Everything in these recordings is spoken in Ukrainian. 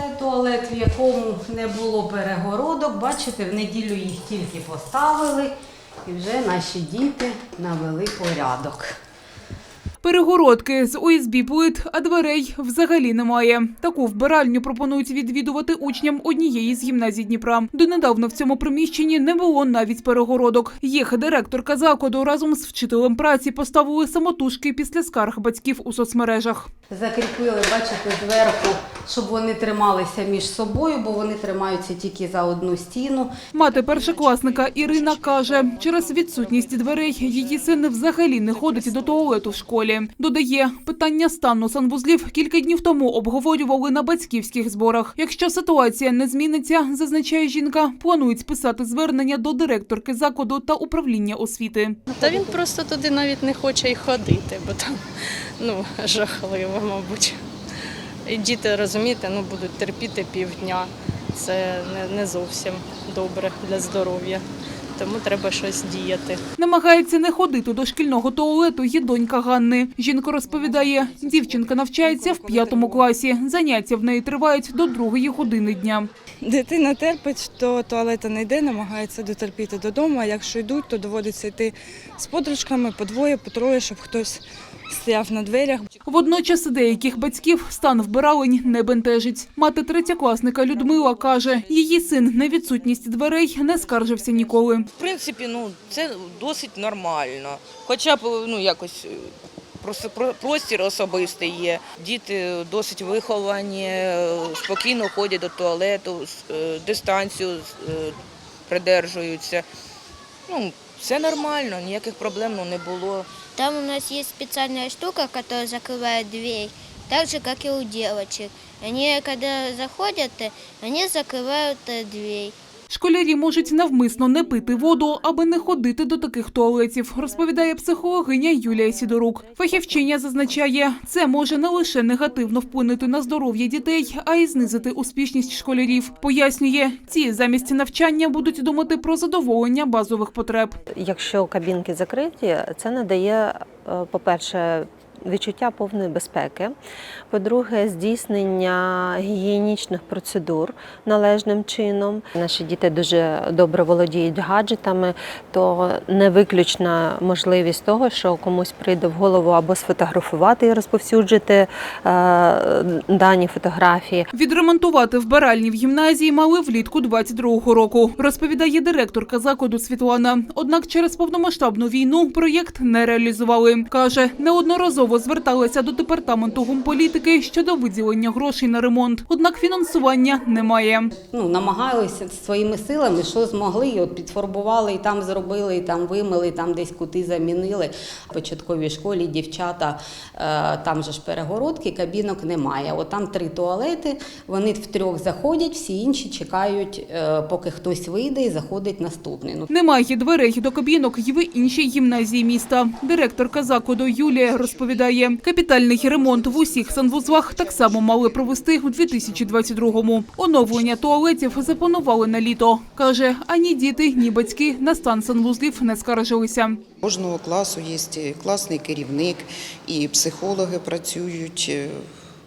Це туалет, в якому не було перегородок. Бачите, в неділю їх тільки поставили, і вже наші діти навели порядок. Перегородки з ОСБ плит, а дверей взагалі немає. Таку вбиральню пропонують відвідувати учням однієї з гімназій Дніпра. Донедавна в цьому приміщенні не було навіть перегородок. Їх директорка закладу разом з вчителем праці поставили самотужки після скарг батьків у соцмережах. Закріпили, бачите, зверху, щоб вони трималися між собою, бо вони тримаються тільки за одну стіну. Мати першокласника Ірина каже, через відсутність дверей її син взагалі не ходить до туалету в школі. Додає, питання стану санвузлів кілька днів тому обговорювали на батьківських зборах. Якщо ситуація не зміниться, зазначає жінка, планують списати звернення до директорки закладу та управління освіти. Та він просто туди навіть не хоче й ходити, бо там ну, жахливо, мабуть. І діти, розумієте, ну, будуть терпіти півдня. Це не зовсім добре для здоров'я. Тому треба щось діяти. Намагається не ходити до шкільного туалету є донька Ганни. Жінка розповідає, дівчинка навчається в п'ятому класі. Заняття в неї тривають до другої години дня. Дитина терпить, то туалета не йде, намагається дотерпіти додому. А якщо йдуть, то доводиться йти з подружками по двоє, по троє, щоб хтось стояв на дверях. Водночас деяких батьків стан вбиралень не бентежить. Мати третєкласника Людмила каже, її син на відсутність дверей не скаржився ніколи. В принципі, ну це досить нормально. Хоча б ну якось е, просто про- простір особистий є. Діти досить виховані, е, спокійно ходять до туалету, е, дистанцію придержуються. Ну, все нормально, ніяких проблем ну, не було. Там у нас есть специальная штука, которая закрывает дверь, так же, как и у девочек. Они, когда заходят, э, они закрывают э, дверь. Школярі можуть навмисно не пити воду, аби не ходити до таких туалетів, розповідає психологиня Юлія Сідорук. Фахівчиня зазначає, це може не лише негативно вплинути на здоров'я дітей, а й знизити успішність школярів. Пояснює, ці замість навчання будуть думати про задоволення базових потреб. Якщо кабінки закриті, це надає, е, по-перше, відчуття повної безпеки. По-друге, здійснення гігієнічних процедур належним чином. Наші діти дуже добре володіють гаджетами, то не виключна можливість того, що комусь прийде в голову або сфотографувати і розповсюджити е, дані фотографії, Відремонтувати вбиральні в гімназії мали влітку 22-го року, розповідає директорка закладу Світлана. Однак через повномасштабну війну проєкт не реалізували. Каже, неодноразово зверталися до департаменту гумполітики щодо виділення грошей на ремонт. Однак фінансування немає. Ну, намагалися своїми силами, що змогли, і от підфарбували, і там зробили, і там вимили, і там десь кути замінили. В початковій школі дівчата, е, там же ж перегородки, кабінок немає. От там три туалети, вони втрьох заходять, всі інші чекають, е, поки хтось вийде і заходить наступний. Ну, Немає дверей до кабінок й в іншій гімназії міста. Директорка закладу Юлія розповідає, капітальний ремонт в усіх санвузлах так само мали провести у 2022-му. Оновлення туалетів запланували на літо. Каже, ані діти, ні батьки на стан санвузлів не скаржилися. Кожного класу є класний керівник, і психологи працюють,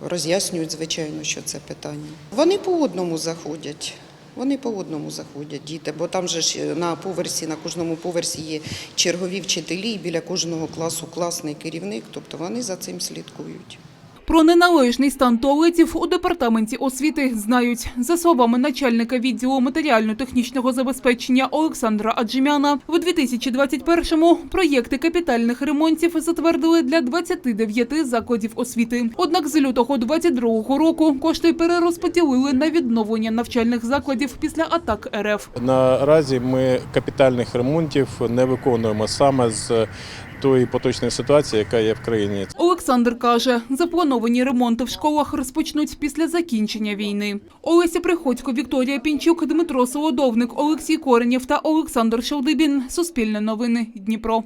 роз'яснюють, звичайно, що це питання. Вони по одному заходять. Вони по одному заходять, діти, бо там же ж на поверсі, на кожному поверсі є чергові вчителі, і біля кожного класу класний керівник, тобто вони за цим слідкують. Про неналежний стан туалетів у департаменті освіти знають. За словами начальника відділу матеріально-технічного забезпечення Олександра Аджемяна, у 2021-му проєкти капітальних ремонтів затвердили для 29 закладів освіти. Однак з лютого 22-го року кошти перерозподілили на відновлення навчальних закладів після атак РФ. Наразі ми капітальних ремонтів не виконуємо саме з тої поточної ситуації, яка є в країні. Олександр каже, заплановані ремонти в школах розпочнуть після закінчення війни. Олеся Приходько, Вікторія Пінчук, Дмитро Солодовник, Олексій Коренєв та Олександр Шелдибін. Суспільне новини Дніпро.